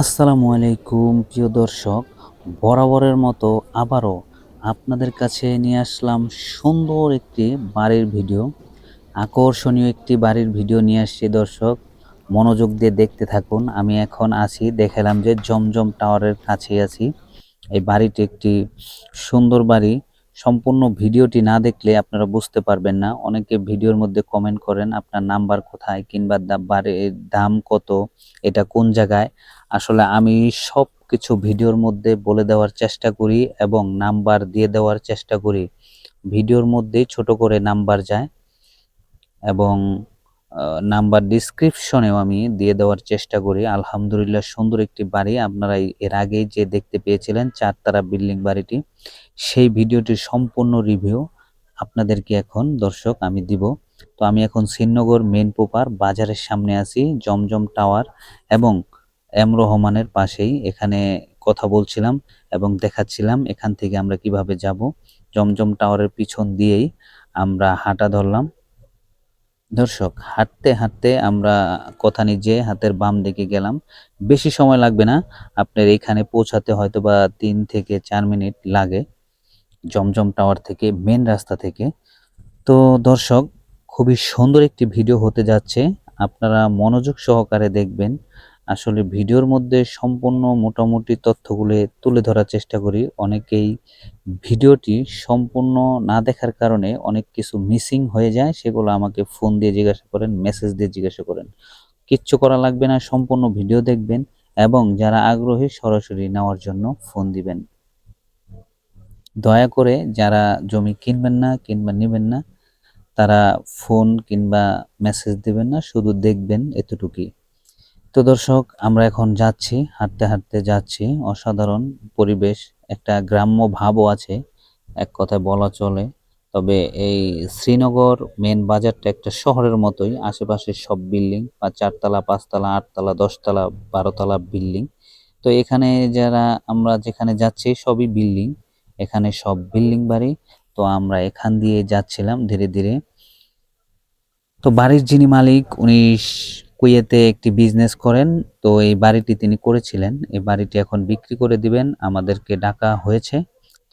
আসসালামু আলাইকুম, প্রিয় দর্শক। বরাবরের মতো আবারও আপনাদের কাছে নিয়ে আসলাম সুন্দর একটি বাড়ির ভিডিও। আকর্ষণীয় একটি বাড়ির ভিডিও নিয়ে আসছি, দর্শক। মনোযোগ দিয়ে দেখতে থাকুন। আমি এখন আছি, দেখালাম যে জমজম টাওয়ারের কাছে আছি। এই বাড়িটি একটি সুন্দর বাড়ি। সম্পূর্ণ ভিডিওটি না দেখলে আপনারা বুঝতে পারবেন না। অনেকে ভিডিওর মধ্যে কমেন্ট করেন, আপনার নাম্বার কোথায় কিংবা বাড়ির দাম কত, এটা কোন জায়গায়। আসলে আমি সব কিছু ভিডিওর মধ্যে বলে দেওয়ার চেষ্টা করি এবং নাম্বার দিয়ে দেওয়ার চেষ্টা করি। ভিডিওর মধ্যেই ছোট করে নাম্বার যায় এবং নাম্বার ডিসক্রিপশনেও আমি দিয়ে দেওয়ার চেষ্টা করি। আলহামদুলিল্লাহ সুন্দর একটি বাড়ি। আপনারা এর আগেই যে দেখতে পেয়েছিলেন চারতারা বিল্ডিং বাড়িটি, সেই ভিডিওটির সম্পূর্ণ রিভিউ আপনাদেরকে এখন, দর্শক, আমি দিব। তো আমি এখন শ্রীনগর মেন পোপার বাজারের সামনে আছি, জমজম টাওয়ার এবং এম রহমানের পাশেই এখানে কথা বলছিলাম এবং দেখাচ্ছিলাম এখান থেকে আমরা কীভাবে যাব। জমজম টাওয়ারের পিছন দিয়েই আমরা হাঁটা ধরলাম। দর্শক, হাঁটতে হাঁটতে আমরা কথা নিজে হাতের বাম দিকে গেলাম। বেশি সময় লাগবে না, আপনার এখানে পৌঁছাতে হয়তো বা তিন থেকে চার মিনিট লাগে জমজম টাওয়ার থেকে, মেন রাস্তা থেকে। তো দর্শক, খুবই সুন্দর একটি ভিডিও হতে যাচ্ছে। আপনারা মনোযোগ সহকারে দেখবেন। আসলে ভিডিওর মধ্যে সম্পূর্ণ মোটামুটি তথ্যগুলো তুলে ধরার চেষ্টা করি। অনেকেই ভিডিওটি সম্পূর্ণ না দেখার কারণে অনেক কিছু মিসিং হয়ে যায়, সেগুলো আমাকে ফোন দিয়ে জিজ্ঞাসা করেন, মেসেজ দিয়ে জিজ্ঞাসা করেন। কিচ্ছু করা লাগবে না, সম্পূর্ণ ভিডিও দেখবেন এবং যারা আগ্রহী সরাসরি নেওয়ার জন্য ফোন দিবেন। দয়া করে যারা জমি কিনবেন না কিংবা নেবেন না, তারা ফোন কিংবা মেসেজ দেবেন না, শুধু দেখবেন এতটুকুই। তো দর্শক, আমরা এখন যাচ্ছি, হাঁটতে হাঁটতে যাচ্ছি। অসাধারণ পরিবেশ, একটা গ্রাম্য ভাবও আছে, এক কথায় বলা চলে। তবে এই শ্রীনগর মেন বাজারটা একটা শহরের মতোই, আশেপাশে সব বিল্ডিং, বা চারতলা, পাঁচতলা, আটতলা, দশতলা, বারোতলা বিল্ডিং। তো এখানে যারা, আমরা যেখানে যাচ্ছি সবই বিল্ডিং, এখানে সব বিল্ডিং বাড়ি। তো আমরা এখান দিয়ে যাচ্ছিলাম ধীরে ধীরে। তো বাড়ির যিনি মালিক, উনি কুয়েতে একটি বিজনেস করেন, তো এই বাড়িটি তিনি করেছিলেন। এই বাড়িটি এখন বিক্রি করে দিবেন, আমাদেরকে ডাকা হয়েছে।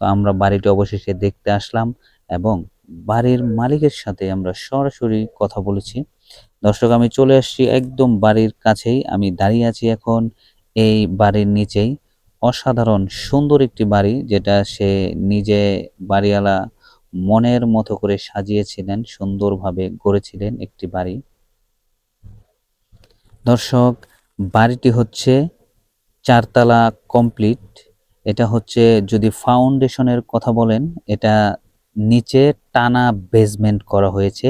তো আমরা বাড়িটি অবশেষে দেখতে আসলাম এবং বাড়ির মালিকের সাথে আমরা সরাসরি কথা বলেছি। দর্শক, আমি চলে আসছি একদম বাড়ির কাছেই, আমি দাঁড়িয়ে আছি এখন এই বাড়ির নিচেই। অসাধারণ, সুন্দর একটি বাড়ি, যেটা সে নিজে বাড়িওয়ালা মনের মতো করে সাজিয়েছিলেন, সুন্দরভাবে গড়েছিলেন একটি বাড়ি। দর্শক, বাড়িটি হচ্ছে চারতলা কমপ্লিট। এটা হচ্ছে যদি ফাউন্ডেশনের কথা বলেন, এটা নিচে টানা বেসমেন্ট করা হয়েছে।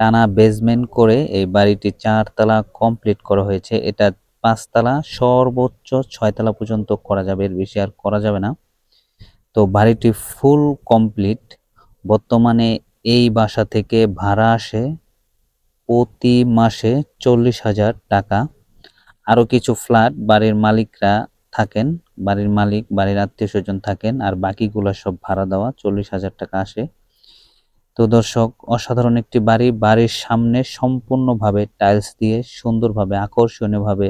টানা বেসমেন্ট করে এই বাড়িটি চারতলা কমপ্লিট করা হয়েছে। এটা পাঁচতলা, সর্বোচ্চ ছয়তলা পর্যন্ত করা যাবে, এর বেশি আর করা যাবে না। তো বাড়িটি ফুল কমপ্লিট বর্তমানে এই বাসা থেকে ভাড়া আসে প্রতি মাসে চল্লিশ হাজার টাকা। আরও কিছু ফ্ল্যাট বাড়ির মালিকরা থাকেন, বাড়ির মালিক, বাড়ির আত্মীয় স্বজন থাকেন, আর বাকিগুলো সব ভাড়া দেওয়া চল্লিশ হাজার টাকা আসে। তো দর্শক, অসাধারণ একটি বাড়ি, বাড়ির সামনে সম্পূর্ণভাবে টাইলস দিয়ে সুন্দরভাবে, আকর্ষণীয়ভাবে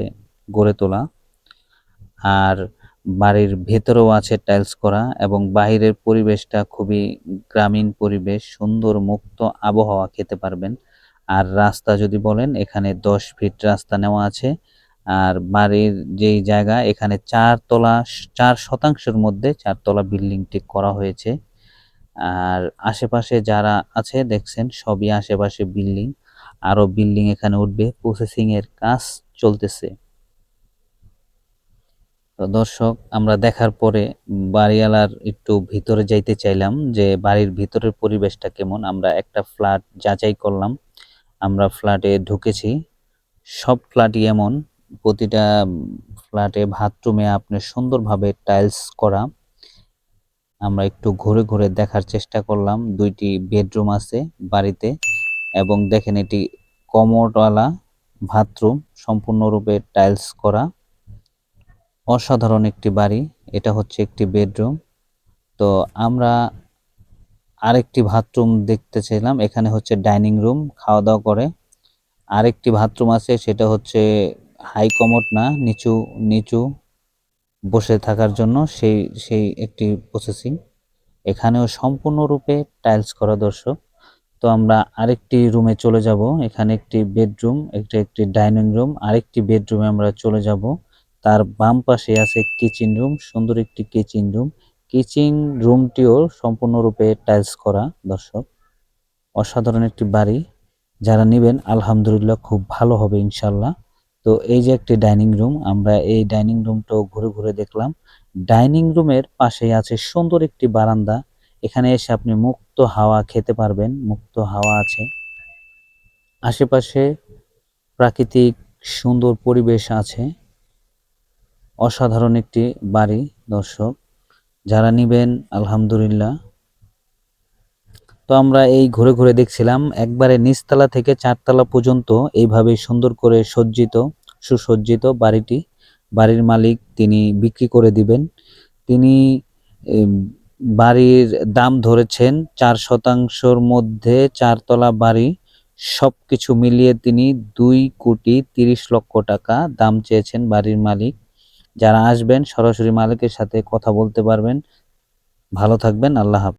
গড়ে তোলা। আর বাড়ির ভেতরেও আছে টাইলস করা এবং বাইরের পরিবেশটা খুবই গ্রামীণ পরিবেশ, সুন্দর মুক্ত আবহাওয়া খেতে পারবেন। আর রাস্তা যদি বলেন, এখানে দশ ফিট রাস্তা নেওয়া আছে। আর বাড়ির যেই জায়গা, এখানে চারতলা চার শতাংশের মধ্যে চারতলা বিল্ডিংটি করা হয়েছে। আর আশেপাশে যারা আছে, দেখছেন, সবই আশেপাশে বিল্ডিং। আরও বিল্ডিং এখানে উঠবে প্রসেসিং এর কাজ চলতেছে। তো দর্শক, আমরা দেখার পরে বাড়িওয়ালার একটু ভিতরে যাইতে চাইলাম যে বাড়ির ভিতরের পরিবেশটা কেমন। আমরা একটা ফ্ল্যাট যাচাই করলাম। আমরা ফ্ল্যাটে ঢুকেছি। সব ফ্ল্যাটই এমন। প্রতিটা ফ্ল্যাটে বাথরুমে আপনার সুন্দরভাবে টাইলস করা। আমরা একটু ঘুরে ঘুরে দেখার চেষ্টা করলাম। দুইটি বেডরুম আছে বাড়িতে এবং দেখেন এটি কমোডওয়ালা বাথরুম সম্পূর্ণরূপে টাইলস করা। অসাধারণ একটি বাড়ি। এটা হচ্ছে একটি বেডরুম তো আমরা আরেকটি বাথরুম দেখতে এখানে হচ্ছে ডাইনিং রুম খাওয়া দাওয়া করে। আরেকটি বাথরুম আছে, সেটা হচ্ছে হাই কমোড না, নিচু নিচু বসে থাকার জন্য সেই সেই একটি প্রসেসিং এখানেও সম্পূর্ণরূপে টাইলস করা দর্শক। তো আমরা আরেকটি রুমে চলে যাব, এখানে একটি বেডরুম একটি একটি ডাইনিং রুম আরেকটি বেডরুমে আমরা চলে যাব। তার বাম পাশে আছে কিচেন রুম সুন্দর একটি কিচেন রুম কিচেন রুমটিও সম্পূর্ণরূপে টাইলস করা, দর্শক। অসাধারণ একটি বাড়ি। যারা নেবেন, আলহামদুলিল্লাহ খুব ভালো হবে ইনশাল্লাহ তো এই যে একটি ডাইনিং রুম, আমরা এই ডাইনিং রুমটাও ঘুরে ঘুরে দেখলাম। ডাইনিং রুমের পাশেই আছে সুন্দর একটি বারান্দা। এখানে এসে আপনি মুক্ত হাওয়া খেতে পারবেন, মুক্ত হাওয়া আছে। আশেপাশে প্রাকৃতিক সুন্দর পরিবেশ আছে। অসাধারণ একটি বাড়ি, দর্শক। যারা নিবেন, আলহামদুলিল্লাহ। তো আমরা এই ঘুরে ঘুরে দেখছিলাম, একবারে নিচতলা থেকে চারতলা পর্যন্ত এইভাবে সুন্দর করে সজ্জিত, সুসজ্জিত বাড়িটি, বাড়ির মালিক তিনি বিক্রি করে দিবেন। তিনি বাড়ির দাম ধরেছেন চার শতাংশর মধ্যে চারতলা বাড়ি সব কিছু মিলিয়ে তিনি দুই কোটি তিরিশ লক্ষ টাকা দাম চেয়েছেন বাড়ির মালিক। যারা আসবেন সরাসরি মালিকের সাথে কথা বলতে পারবেন। ভালো থাকবেন আল্লাহ হাফেজ।